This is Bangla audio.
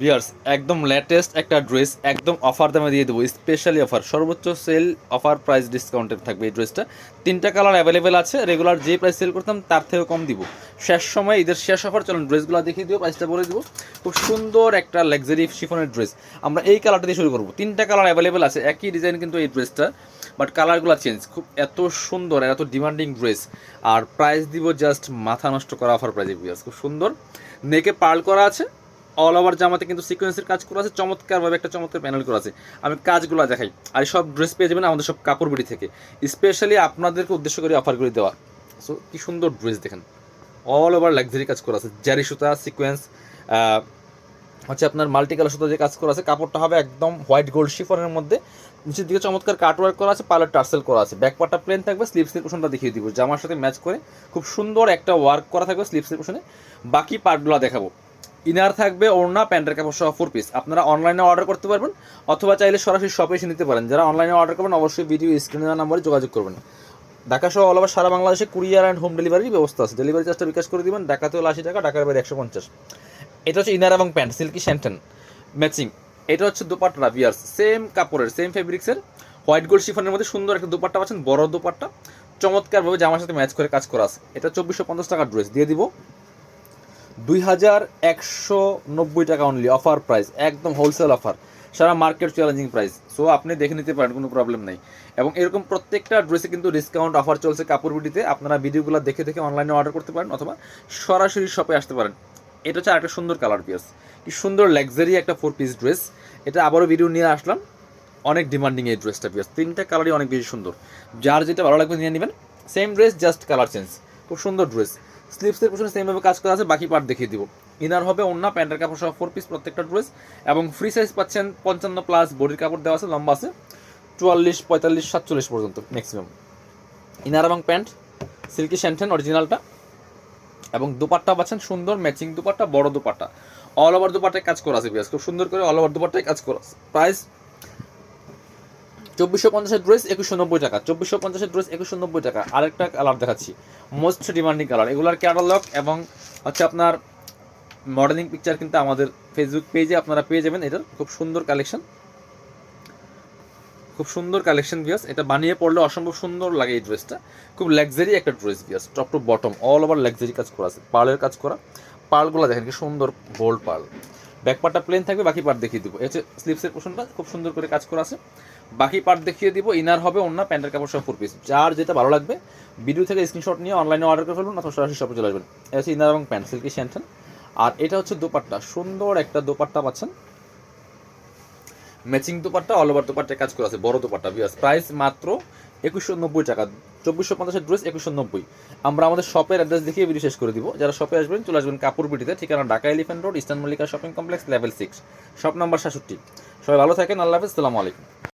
বিয়ার্স একদম লেটেস্ট একটা ড্রেস একদম অফার দামে দিয়ে দেবো স্পেশালি অফার সর্বোচ্চ সেল অফার প্রাইস ডিসকাউন্টেড থাকবে এই ড্রেসটা তিনটা কালার অ্যাভেলেবেল আছে রেগুলার যে প্রাইস সেল করতাম তার থেকেও কম দিব। শেষ সময় ঈদের শেষ অফার চলুন ড্রেসগুলো দেখিয়ে দিও প্রাইসটা বলে দিব। খুব সুন্দর একটা লাক্সারি শিফনের ড্রেস আমরা এই কালারটা দিয়ে শুরু করব। তিনটা কালার অ্যাভেলেবেল আছে, একই ডিজাইন কিন্তু এই ড্রেসটা বাট কালারগুলো চেঞ্জ খুব এত সুন্দর এত ডিমান্ডিং ড্রেস আর প্রাইস দিব জাস্ট মাথা নষ্ট করা অফার প্রাইজে বিয়ার্স খুব সুন্দর। নেকে পার্ল করা আছে। অল ওভার জামাতে কিন্তু সিকোয়েন্সের কাজ করা আছে, চমৎকারভাবে একটা চমৎকার প্যানেল করা আছে। আমি কাজগুলো দেখাই। আর সব ড্রেস পেয়ে যাবেন আমাদের সব কাপড় বিড়ি থেকে। স্পেশালি আপনাদেরকে উদ্দেশ্য করে অফার করে দেওয়া। সো কি সুন্দর ড্রেস দেখেন। অল ওভার লাক্সারি কাজ করা আছে। জারি সুতা সিকোয়েন্স হচ্ছে আপনার মাল্টি কালার সুতা যে কাজ করা আছে, কাপড়টা হবে একদম হোয়াইট গোল্ড শিফনের মধ্যে। নিচের দিকে চমৎকার কাট ওয়ার্ক করা আছে পার্লার টার্সেল করা আছে। ব্যাক পার্টটা প্লেন থাকবে স্লিপসের পোশনটা দেখিয়ে দিব। জামার সাথে ম্যাচ করে খুব সুন্দর একটা ওয়ার্ক করা থাকবে স্লিপসের পোশনে বাকি পার্টগুলো দেখাবো। ইনার থাকবে ওড়না, প্যান্টের কাপড় সহ ফোর পিস আপনারা অনলাইনে অর্ডার করতে পারবেন, অথবা চাইলে সরাসরি শপে এসে নিতে পারেন। যারা অনলাইনে অর্ডার করবেন, অবশ্যই ভিডিও স্ক্রিনে দেওয়া নাম্বারে যোগাযোগ করবেন। ঢাকা সহ অল ওভার সারা বাংলাদেশে কুরিয়ার অ্যান্ড হোম ডেলিভারির ব্যবস্থা আছে। ডেলিভারি চার্জটা বিকাশ করে দিবেন ঢাকাতে হলো আশি টাকা, ঢাকার বাইরে একশো পঞ্চাশ। এটা হচ্ছে ইনার এবং প্যান্ট, সিল্কি শ্যান্টেন ম্যাচিং এটা হচ্ছে দুপাট্টা বিয়ার্স সেম কাপড়ের সেম ফেব্রিক্সের হোয়াইট গোল্ড শিফনের মধ্যে সুন্দর একটা দুপাট্টা পাচ্ছেন, বড় দুপাট্টা। চমৎকারভাবে জামার সাথে ম্যাচ করে কাজ করা আছে। এটা চব্বিশশো পঞ্চাশ টাকার ড্রেস দিয়ে দিব দুই হাজার একশো নব্বই টাকা অনলি অফার প্রাইস একদম হোলসেল অফার সারা মার্কেট চ্যালেঞ্জিং প্রাইস সো আপনি দেখে নিতে পারেন, কোনো প্রবলেম নেই। এবং এরকম প্রত্যেকটা ড্রেসে কিন্তু ডিসকাউন্ট অফার চলছে কাপড় আপনারা ভিডিওগুলো দেখে দেখে অনলাইনে অর্ডার করতে পারেন, অথবা সরাসরি শপে আসতে পারেন। এটা হচ্ছে আরেকটা সুন্দর কালার পিয়াস কি সুন্দর লাক্সারি একটা ফোর পিস ড্রেস এটা আবারও ভিডিও নিয়ে আসলাম। অনেক ডিমান্ডিং এই ড্রেসটা পিয়াস তিনটা কালারই অনেক বেশি সুন্দর। যার যেটা ভালো লাগবে নিয়ে নেবেন। Same dress just colour change খুব সুন্দর ড্রেস স্লিপসের পিছনে সেমভাবে কাজ করা আছে, বাকি পার্ট দেখিয়ে দিব। ইনার হবে অন্য প্যান্টের কাপড় সহ ফোর পিস প্রত্যেকটা ড্রেস এবং ফ্রি সাইজ পাচ্ছেন পঞ্চান্ন প্লাস বডির কাপড় দেওয়া আছে, লম্বা আছে, চুয়াল্লিশ, পঁয়তাল্লিশ, সাতচল্লিশ পর্যন্ত ম্যাক্সিমাম ইনার এবং প্যান্ট সিল্কি শ্যান্টেন অরিজিনালটা এবং দুপাট্টা পাচ্ছেন সুন্দর ম্যাচিং দুপাট্টা, বড় দুপাট্টা। অল ওভার দুপাট্টায় কাজ করা আছে, বিয়াস। খুব সুন্দর করে অল ওভার দুপাট্টায় কাজ করা আছে। প্রাইস চব্বিশশো পঞ্চাশের ড্রেস একুশশো নব্বই টাকা, চব্বিশশো পঞ্চাশের ড্রেস একুশশো নব্বই টাকা। আরেকটা কালার দেখাচ্ছি মোস্ট ডিমান্ডিং কালার এগুলার ক্যাটালগ এবং হচ্ছে আপনার মডেলিং পিকচার কিন্তু আমাদের ফেসবুক পেজে আপনারা পেয়ে যাবেন। এটার খুব সুন্দর কালেকশন খুব সুন্দর কালেকশন বিয়াস এটা বানিয়ে পড়লে অসম্ভব সুন্দর লাগে এই ড্রেসটা খুব লাক্সারি একটা dress Beas top to bottom all over luxury কাজ করা আছে। পার্লের কাজ করা। পার্লগুলো দেখেন কি সুন্দর গোল্ড পার্ল ব্যাক পার্টটা প্লেন থাকবে, বাকি পার্ট দেখিয়ে দিব। হচ্ছে স্লিপসের পোশনটা খুব সুন্দর করে কাজ করা আছে। বাকি পার্ট দেখিয়ে দিব ইনার হবে অন্য প্যান্টের কাপড় সব ফোর পিস যার যেটা ভালো লাগবে ভিডিও থেকে স্ক্রিনশট নিয়ে অনলাইনে অর্ডার করে ফেলুন, অথবা সরাসরি শপে চলে আসবেন। এটা ইনার এবং প্যান্ট সিল্কি শ্যান্টেন আর এটা হচ্ছে দোপাট্টা, সুন্দর একটা দোপাট্টা পাচ্ছেন। ম্যাচিং দোপাট্টা অল ওভার দোপাট্টায় কাজ করা আছে, বড় দোপাট্টা বিয়াস প্রাইস মাত্র একুশশো নব্বই টাকা। চব্বিশশো পঞ্চাশের ড্রেস একুশশো নব্বই। আমরা আমাদের শপের অ্যাড্রেস দেখিয়ে ভিডিও শেষ করে দিব। যারা শপে আসবেন, চলে আসবেন কাপুরবিটিতে ঠিকানা Dhaka elephant road eastern Mallika shopping complex level six shop number সাতষট্টি সবাই ভালো থাকেন, আল্লাহ হাফিজ সালামু আলাইকুম।